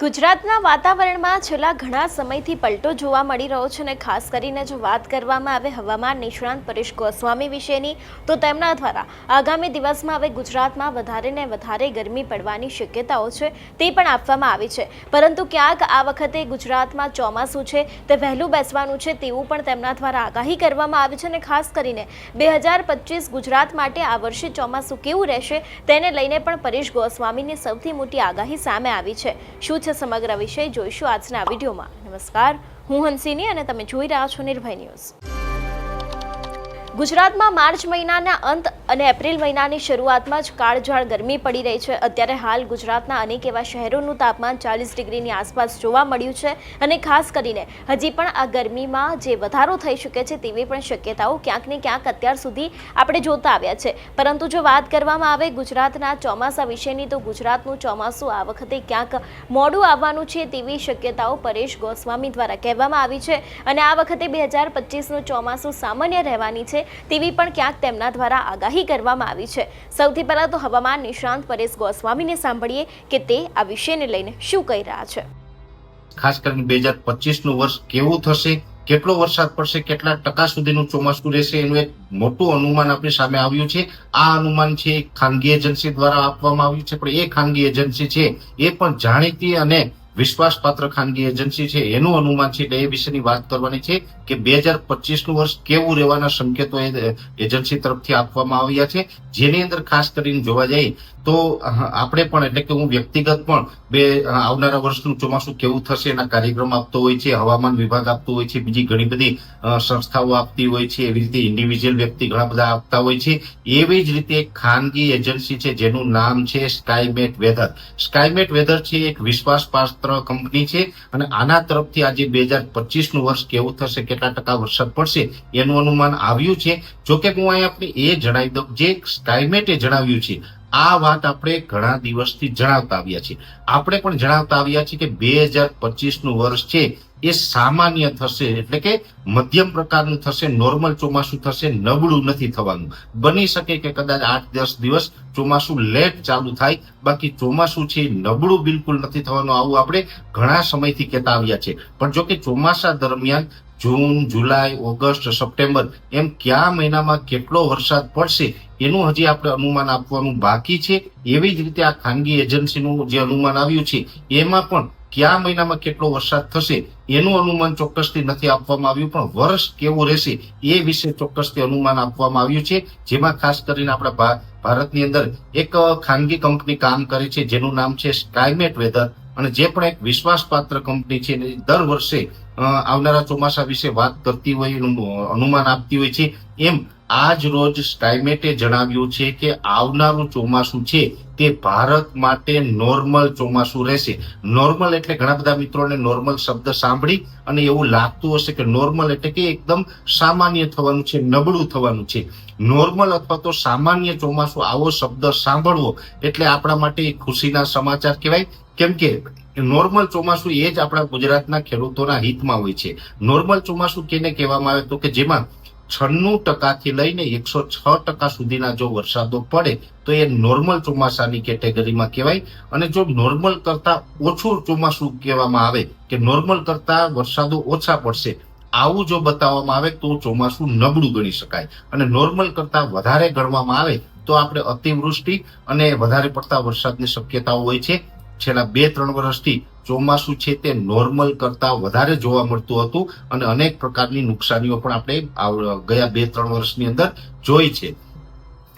ગુજરાતના વાતાવરણમાં છેલ્લા ઘણા સમયથી પલટો જોવા મળી રહ્યો છે અને ખાસ કરીને જો વાત કરવામાં આવે હવામાન નિષ્ણાંત પરેશ ગોસ્વામી વિશેની, તો તેમના દ્વારા આગામી દિવસમાં હવે ગુજરાતમાં વધારે ને વધારે ગરમી પડવાની શક્યતાઓ છે તે પણ આપવામાં આવી છે. પરંતુ ક્યાંક આ વખતે ગુજરાતમાં ચોમાસું છે, તે વહેલું બેસવાનું છે તેવું પણ તેમના દ્વારા આગાહી કરવામાં આવી છે અને ખાસ કરીને બે હજાર પચીસ ગુજરાત માટે આ વર્ષે ચોમાસું કેવું રહેશે, તેને લઈને પણ પરેશ ગોસ્વામીની સૌથી મોટી આગાહી સામે આવી છે. શું છે સમગ્ર વિષય જોઈશું આજના વિડીયોમાં. નમસ્કાર, હું હંસિની અને તમે જોઈ રહ્યા છો નિર્ભય ન્યૂઝ. ગુજરાતમાં માર્ચ મહિનાના અંત અને એપ્રિલ મહિનાની શરૂઆતમાં જ કાળઝાળ ગરમી પડી રહી છે. અત્યારે હાલ ગુજરાતના અનેક એવા શહેરોનું તાપમાન ચાલીસ ડિગ્રીની આસપાસ જોવા મળ્યું છે અને ખાસ કરીને હજી પણ આ ગરમીમાં જે વધારો થઈ શકે છે તેવી પણ શક્યતાઓ ક્યાંક ને ક્યાંક અત્યાર સુધી આપણે જોતા આવ્યા છે. પરંતુ જો વાત કરવામાં આવે ગુજરાતના ચોમાસા વિશેની તો ગુજરાતનું ચોમાસું આ વખતે ક્યાંક મોડું આવવાનું છે તેવી શક્યતાઓ પરેશ ગોસ્વામી દ્વારા કહેવામાં આવી છે અને આ વખતે બે હજાર પચીસનું ચોમાસું સામાન્ય રહેવાની છે તેવી પણ ક્યાંક તેમના દ્વારા આગાહી કરવામાં આવી છે. સૌથી પહેલાં તો હવામાન નિષ્ણાંત પરેશ ગોસ્વામીને સાંભળીએ કે તે આ વિષયને લઈને શું કહી રહ્યા છે. ખાસ કરીને બે હજાર પચીસનું વર્ષ કેવું થશે, કેટલો વરસાદ પડશે, કેટલા ટકા સુધીનું ચોમાસું રહેશે, એનું એક મોટું અનુમાન આપણી સામે આવ્યું છે. આ અનુમાન છે ખાનગી એજન્સી દ્વારા આપવામાં આવ્યું છે, પણ એ ખાનગી એજન્સી છે એ પણ જાણીતી અને વિશ્વાસપાત્ર ખાનગી એજન્સી છે. એનું અનુમાન છે એ વિશેની વાત કરવાની છે કે બે હજાર પચીસનું વર્ષ કેવું રહેવાના સંકેતો એજન્સી તરફથી આપવામાં આવ્યા છે. જેની અંદર ખાસ કરીને જોવા જઈએ તો આપણે પણ, એટલે કે હું વ્યક્તિગત પણ બે આવનારા વર્ષનું ચોમાસું કેવું થશે એના કાર્યક્રમ આપતો હોય છે, હવામાન વિભાગ આપતો હોય છે, બીજી ઘણી બધી સંસ્થાઓ આપતી હોય છે, એવી રીતે ઇન્ડિવિજ્યુઅલ વ્યક્તિ ઘણા બધા આપતા હોય છે. એવી જ રીતે એક ખાનગી એજન્સી છે, જેનું નામ છે સ્કાયમેટ વેધર સ્કાયમેટ વેધર છે એક વિશ્વાસપાત્ર કંપની છે અને આના તરફથી આજે બે હજાર પચીસનું વર્ષ કેવું થશે, કેટલા ટકા વરસાદ પડશે, એનું અનુમાન આવ્યું છે. જોકે હું અહીં આપણે એ જણાવી દઉં, જે સ્કાયમેટે જણાવ્યું છે આ વાત આપણે ઘણા દિવસથી જણાવતા આવ્યા છીએ. આપણે પણ જણાવતા આવ્યા છીએ કે બે હજાર પચીસનું વર્ષ છે, એ સામાન્ય થશે, એટલે કે મધ્યમ પ્રકારનું થશે, નોર્મલ ચોમાસું થશે, નબળું નથી થવાનું. બની શકે કે કદાચ આઠ દસ દિવસ ચોમાસું લેટ ચાલુ થાય, બાકી ચોમાસું છે, નબળું બિલકુલ નથી થવાનું આવું આપણે ઘણા સમયથી કહેતા આવ્યા છે પણ જો કે ચોમાસા દરમિયાન જૂન, જુલાઈ, ઓગસ્ટ, સપ્ટેમ્બર એમ કયા મહિનામાં કેટલો વરસાદ પડશે એનું હજી આપણે અનુમાન આપવાનું બાકી છે. એવી જ રીતે આ ખાનગી એજન્સીનું જે અનુમાન આવ્યું છે, એમાં પણ કયા મહિનામાં કેટલો વરસાદ થશે, એનું અનુમાન ચોક્કસથી નથી આપવામાં આવ્યું, પણ વર્ષ કેવું રહેશે એ વિશે ચોક્કસથી અનુમાન આપવામાં આવ્યું છે. જેમાં ખાસ કરીને આપણા ભારતની અંદર એક ખાનગી કંપની કામ કરે છે, જેનું નામ છે સ્કાયમેટ વેધર અને જે પણ એક વિશ્વાસપાત્ર કંપની છે દર વર્ષે આવનારા ચોમાસા વિશે વાત કરતી હોય એનું અનુમાન આપતી હોય છે. એમ આજ રોજ સ્ટાઇમેટે જણાવ્યું છે કે આવનારું ચોમાસું છે તે ભારત માટે નોર્મલ ચોમાસું રહેશે. નોર્મલ એટલે ઘણા બધા મિત્રોને નોર્મલ શબ્દ સાંભળી અને એવું લાગતું હશે કે નોર્મલ એટલે કે એકદમ સામાન્ય થવાનું છે, નબળું થવાનું છે. નોર્મલ અથવા તો સામાન્ય ચોમાસું આવો શબ્દ સાંભળવો એટલે આપણા માટે ખુશીના સમાચાર કહેવાય. કેમ કે નોર્મલ ચોમાસું એ જ આપણા ગુજરાતના ખેડૂતોના હિતમાં હોય છે. નોર્મલ ચોમાસું કેને કહેવામાં આવે તો કે જેમાં છન્નું ટકાથી લઈને એકસો છ ટકા સુધીના જો વરસાદો પડે, તો એ નોર્મલ ચોમાસાની કેટેગરીમાં કહેવાય. અને જો નોર્મલ કરતા ઓછું ચોમાસું કહેવામાં આવે કે નોર્મલ કરતા વરસાદો ઓછા પડશે, આવું જો બતાવવામાં આવે તો ચોમાસું નબળું ગણી શકાય. અને નોર્મલ કરતા વધારે ગણવામાં આવે તો આપણે અતિવૃષ્ટિ અને વધારે પડતા વરસાદની શક્યતાઓ હોય છે. છેલ્લા બે ત્રણ વર્ષથી ચોમાસું છે તે નોર્મલ કરતા વધારે જોવા મળતું હતું અને અનેક પ્રકારની નુકસાનીઓ પણ આપણે ગયા બે ત્રણ વર્ષની અંદર જોઈ છે.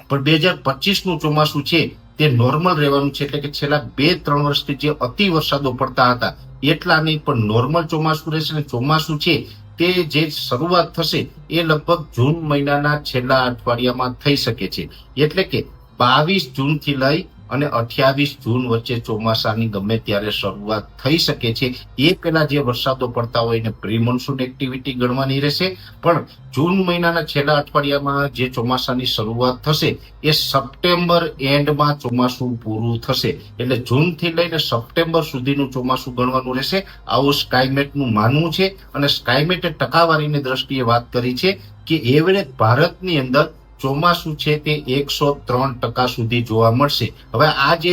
પણ બે હજાર પચીસનું ચોમાસું છે તે નોર્મલ રહેવાનું છે એટલે કે છેલ્લા બે ત્રણ વર્ષથી જે અતિ વરસાદો પડતા હતા એટલા નહીં પણ નોર્મલ ચોમાસું રહેશે અને ચોમાસું છે તે જે શરૂઆત થશે એ લગભગ જૂન મહિનાના છેલ્લા અઠવાડિયામાં થઈ શકે છે. એટલે કે બાવીસ જૂનથી લઈ અને અઠ્યાવીસ જૂન વચ્ચે ચોમાસાની ગમે ત્યારે શરૂઆત થઈ શકે છે. એ પહેલા જે વરસાદો પડતા હોય એને પ્રી મોન્સૂન એક્ટિવિટી ગણવાની રહેશે. પણ જૂન મહિનાના છેલ્લા અઠવાડિયામાં જે ચોમાસાની શરૂઆત થશે, એ સપ્ટેમ્બર એન્ડમાં ચોમાસું પૂરું થશે. એટલે જૂનથી લઈને સપ્ટેમ્બર સુધીનું ચોમાસું ગણવાનું રહેશે. આવું સ્કાયમેટનું માનવું છે. અને સ્કાયમેટે ટકાવારીની દ્રષ્ટિએ વાત કરી છે કે એવરેજ ભારતની અંદર ચોમાસું છે તે એકસો ત્રણ ટકા સુધી જોવા મળશે. હવે આ જે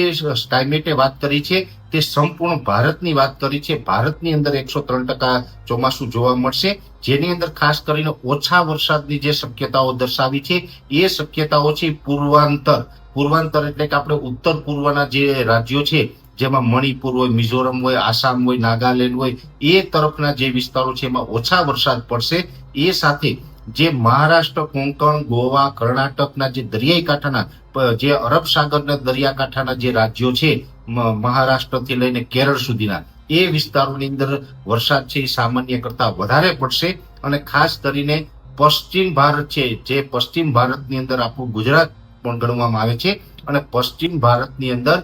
ક્લાઇમેટે વાત કરી છે, તે સંપૂર્ણ ભારતની વાત કરી છે. ભારતની અંદર એકસો ત્રણ ટકા ચોમાસું જોવા મળશે. જેની અંદર ખાસ કરીને ઓછા વરસાદની જે શક્યતાઓ દર્શાવી છે, એ શક્યતાઓ છે પૂર્વાંતર. પૂર્વાંતર એટલે કે આપણે ઉત્તર પૂર્વના જે રાજ્યો છે, જેમાં મણિપુર હોય, મિઝોરમ હોય, આસામ હોય, નાગાલેન્ડ હોય, એ તરફના જે વિસ્તારો છે એમાં ઓછા વરસાદ પડશે. એ સાથે જે મહારાષ્ટ્ર, કોંકણ, ગોવા, કર્ણાટકના જે દરિયાઈ કાંઠાના જે અરબ સાગરના દરિયાકાંઠાના જે રાજ્યો છે મહારાષ્ટ્રથી લઈને કેરળ સુધીના, એ વિસ્તારોની અંદર વરસાદ છે એ સામાન્ય કરતા વધારે પડશે અને ખાસ કરીને પશ્ચિમ ભારત છે, જે પશ્ચિમ ભારતની અંદર આપણું ગુજરાત પણ ગણવામાં આવે છે અને પશ્ચિમ ભારતની અંદર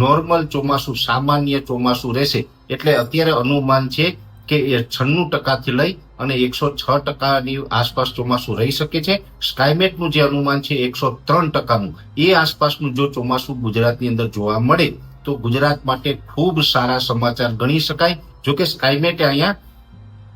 નોર્મલ ચોમાસું, સામાન્ય ચોમાસું રહેશે. એટલે અત્યારે અનુમાન છે કે એ છન્નું ટકાથી લઈ અને એકસો છ ટકાની આસપાસ ચોમાસું રહી શકે છે. સ્કાયમેટનું જે અનુમાન છે, એકસો ત્રણ ટકાનું. એ આસપાસનું જો ચોમાસું ગુજરાતની અંદર જોવા મળે, તો ગુજરાત માટે ખૂબ સારા સમાચાર ગણી શકાય. જોકે સ્કાયમેટે અહીંયા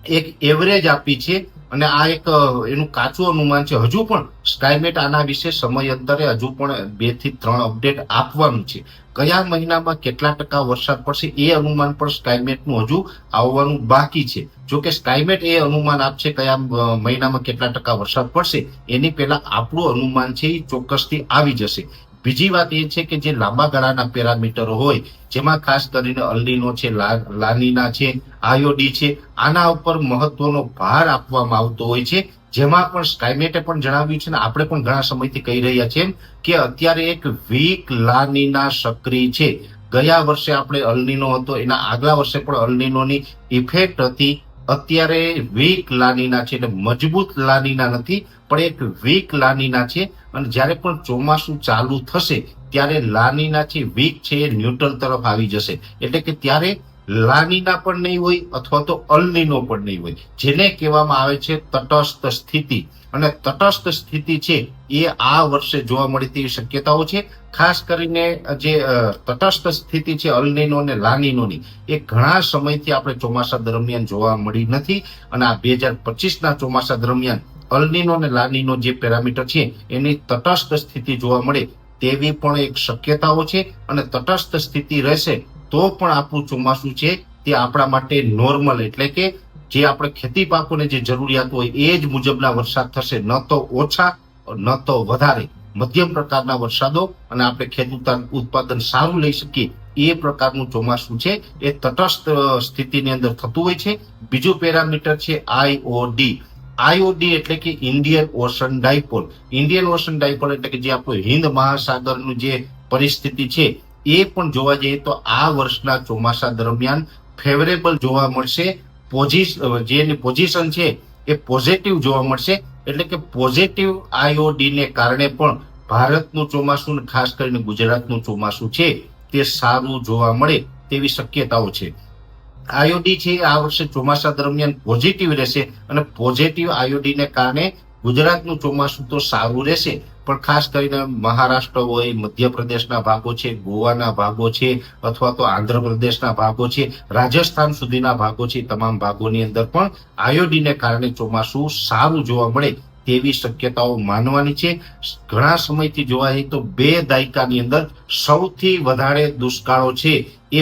એક એવરેજ આપી છે અને આ એક એનું કાચું અનુમાન છે. હજુ પણ સ્કાયમેટ આના વિશે સમયાંતરે હજુ પણ બેથી ત્રણ અપડેટ આપવાનું છે. કયા મહિનામાં કેટલા ટકા વરસાદ પડશે એ અનુમાન પણ સ્કાયમેટનું હજુ આવવાનું બાકી છે. જો કે સ્કાયમેટ એ અનુમાન આપશે કયા મહિનામાં કેટલા ટકા વરસાદ પડશે, એની પહેલા આપણું અનુમાન છે એ ચોક્કસથી આવી જશે. બીજી વાત એ છે કે જે લાંબા ગાળાના પેરામીટરો હોય, જેમાં ખાસ કરીને અલ્ડીનો છે લાનીના છે, આયોડી છે, આના ઉપર મહત્વનો ભાર આપવામાં આવતો હોય છે. જેમાં પણ સ્કાઇમેટે પણ જણાવ્યું છે ને, આપણે પણ ઘણા સમયથી કહી રહ્યા છીએ કે અત્યારે એક વીક લાનીના સક્રિય છે. ગયા વર્ષે આપણે અલ્નીનો હતો, એના આગલા વર્ષે પણ અલ્નીનોની ઇફેક્ટ હતી અત્યારે વીક લાનીના છે એટલે મજબૂત લાનીના નથી, પણ એક વીક લાનીના છે. અને જ્યારે પણ ચોમાસું ચાલુ થશે, ત્યારે લાનીના છે વીક છે એ ન્યુટ્રલ તરફ આવી જશે. એટલે કે ત્યારે લાનીના પણ નહીં હોય અથવા તો અલનીનો પણ નહીં હોય. જેને કહેવામાં આવે છે તટસ્થ સ્થિતિ. અને તટસ્થ સ્થિતિ છે એ આ વર્ષે જોવા મળે તેવી શક્યતાઓ છે. ખાસ કરીને જે તટસ્થ સ્થિતિ છે અલનીનો અને લાનીનોની એ ઘણા સમયથી આપણે ચોમાસા દરમિયાન જોવા મળી નથી. અને આ બે હજાર પચીસના ચોમાસા દરમિયાન અલનીનો અને લાનીનો જે પેરામીટર છે એની તટસ્થ સ્થિતિ જોવા મળે તેવી પણ એક શક્યતાઓ છે. અને તટસ્થ સ્થિતિ રહેશે તો પણ આપણું ચોમાસું છે તે આપણા માટે નોર્મલ એટલે કે જે આપણે ખેતી પાકોને જે જરૂરિયાત હોય એ જ મુજબના વરસાદ થશે. ન તો ઓછા, ન તો વધારે. મધ્યમ પ્રકારના વરસાદો અને આપણે ખેડૂત ઉત્પાદન સારું લઈ શકીએ એ પ્રકારનું ચોમાસું છે. એ તટસ્થ સ્થિતિની અંદર થતું હોય છે. બીજું પેરામીટર છે આઈઓડી આઈઓડી એટલે કે Indian ocean dipole Indian ocean dipole એટલે કે જે આપણું હિન્દ મહાસાગરનું જે પરિસ્થિતિ છે એ પણ જોવા જઈએ તો આ વર્ષના ચોમાસા દરમિયાન ફેવરેબલ જોવા મળશે. પોઝિશ જેની પોઝિશન છે એ પોઝિટિવ જોવા મળશે. એટલે કે પોઝિટિવ આઈઓડી ને કારણે પણ ભારતનું ચોમાસું ને ખાસ કરીને ગુજરાતનું ચોમાસું છે તે સારું જોવા મળે તેવી શક્યતાઓ છે. આયોડી છે, આ વર્ષે ચોમાસા દરમિયાન પોઝિટિવ રહેશે અને પોઝિટિવ આયોડીને કારણે ગુજરાતનું ચોમાસું તો સારું રહેશે, પણ ખાસ કરીને મહારાષ્ટ્ર હોય, મધ્યપ્રદેશના ભાગો છે, ગોવાના ભાગો છે, અથવા તો આંધ્રપ્રદેશના ભાગો છે, રાજસ્થાન સુધીના ભાગો છે, તમામ ભાગોની અંદર પણ આયોડીને કારણે ચોમાસું સારું જોવા મળે તેવી શક્યતાઓ માનવાની છે. ઘણા સમયથી જોવા જઈએ તો બે દાયકાની અંદર સૌથી વધારે દુષ્કાળો છે એ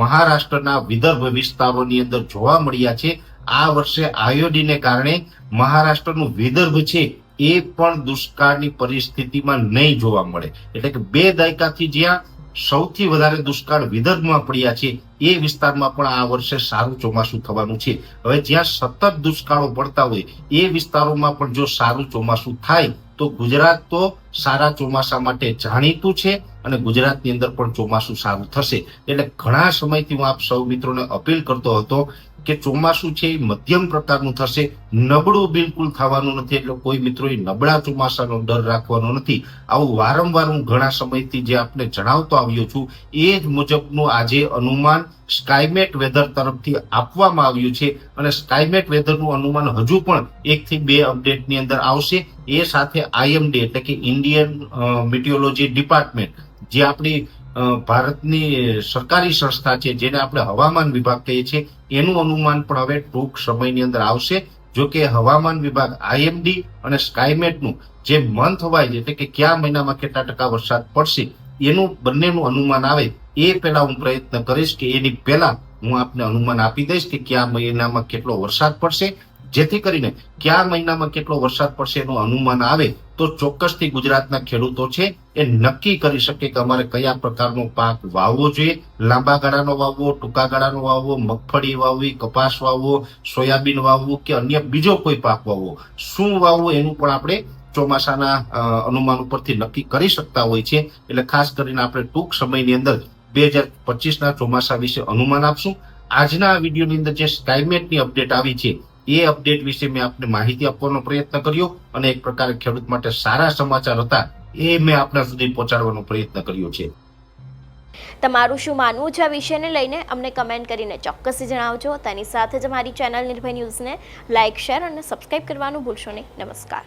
મહારાષ્ટ્રના વિદર્ભ વિસ્તારોની અંદર જોવા મળ્યા છે. આ વર્ષે આયોડીને કારણે મહારાષ્ટ્રનું વિદર્ભ છે એ પણ દુષ્કાળની પરિસ્થિતિમાં નહીં જોવા મળે. એટલે કે બે દાયકાથી જ્યાં સૌથી વધારે દુષ્કાળ વિદર્ભમાં પડ્યા છે, એ વિસ્તારમાં પણ આ વર્ષે સારું ચોમાસું થવાનું છે. હવે જ્યાં સતત દુષ્કાળો પડતા હોય, એ વિસ્તારોમાં પણ જો સારું ચોમાસું થાય, તો ગુજરાત તો સારા ચોમાસા માટે જાણીતું છે અને ગુજરાતની અંદર પણ ચોમાસું સારું થશે. એટલે ઘણા સમયથી હું આપ સૌ મિત્રોને અપીલ કરતો હતો કે ચોમાસું છે એ મધ્યમ પ્રકારનું થશે. નબળું બિલકુલ થવાનું નથી, એટલે કોઈ મિત્રોએ નબળા ચોમાસાનો ડર રાખવાનો નથી. આવું વારંવાર હું ઘણા સમયથી જે આપને જણાવતો આવ્યો છું, એ જ મુજબનું આજે અનુમાન સ્કાયમેટ વેધર તરફથી આપવામાં આવ્યું છે. અને સ્કાયમેટ વેધરનું અનુમાન હજુ પણ એકથી બે અપડેટની અંદર આવશે. એ સાથે આઈએમડી એટલે કે ઇન્ડિયન મિટિયોલોજી ડિપાર્ટમેન્ટ, જે આપણી ભારતની સરકારી સંસ્થા છે જેને આપણે હવામાન વિભાગ કહીએ છીએ, એનું અનુમાન પણ હવે ટૂંક સમયની અંદર આવશે. જો કે હવામાન વિભાગ, આઈએમડી અને સ્કાયમેટનું જે મંથ વાઇઝ એટલે કે કયા મહિનામાં કેટલા ટકા વરસાદ પડશે, એનું બંનેનું અનુમાન આવે. એ પહેલા હું પ્રયત્ન કરીશ કે એની પહેલા હું આપને અનુમાન આપી દઈશ કે કયા મહિનામાં કેટલો વરસાદ પડશે. જેથી કરીને કયા મહિનામાં કેટલો વરસાદ પડશે એનું અનુમાન આવે. તો ચોક્કસથી ગુજરાતના ખેડૂતો છે એ નક્કી કરી શકે કે અમારે કયા પ્રકારનો પાક વાવવો જોઈએ. લાંબા ગાળાનો વાવવો, ટૂંકા ગાળાનો વાવવો, મગફળી વાવવી, કપાસ વાવવો, સોયાબીન વાવવું કે અન્ય બીજો કોઈ પાક વાવવો. શું વાવવું એનું પણ આપણે ચોમાસાના અનુમાન ઉપરથી નક્કી કરી શકતા હોય છે. એટલે ખાસ કરીને આપણે ટૂંક સમયની અંદર બે હજાર પચીસના ચોમાસા વિશે અનુમાન આપશું. આજના વિડીયોની અંદર જે સ્કાયમેટની અપડેટ આવી છે એ અપડેટ વિશે મેં આપને માહિતી આપવાનો પ્રયત્ન કર્યો અને એક પ્રકારે ખેડૂત માટે સારા સમાચાર હતા એ મેં આપના સુધી પહોંચાડવાનો પ્રયત્ન કર્યો છે. તમારું શું માનવું છે આ વિષયને લઈને? અમને કમેન્ટ કરીને ચોક્કસથી જણાવજો. તેની સાથે જ અમારી ચેનલ નિર્ભય ન્યૂઝને લાઇક શેર અને સબસ્ક્રાઇબ કરવાનું ભૂલશો નહીં. નમસ્કાર.